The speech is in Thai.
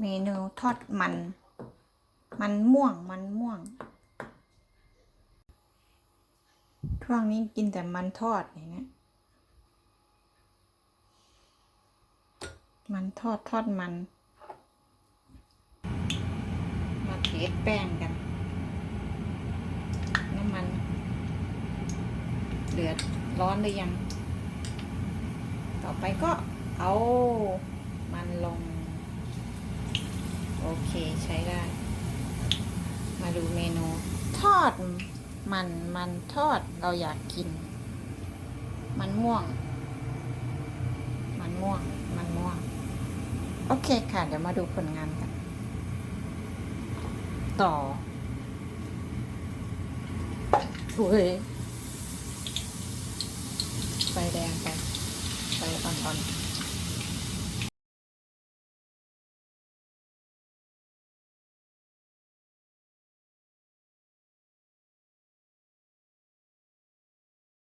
เมนูทอดมัน มันม่วงมันม่วง ช่วงนี้กินแต่มันทอดอย่นี้ยมันทอดทอดมัน มาเทสแป้งกัน น้ำมัน เดือดร้อนหรือยัง ต่อไปก็เอามันลง เคใช้ได้ มาดูเมนู ทอดมันมันทอดเราอยากกิน มันม่วง มันม่วง มันม่วง โอเคค่ะ เดี๋ยวมาดูผลงานกัน ต่ออุ้ยไฟแดงไปไฟอ่อนๆ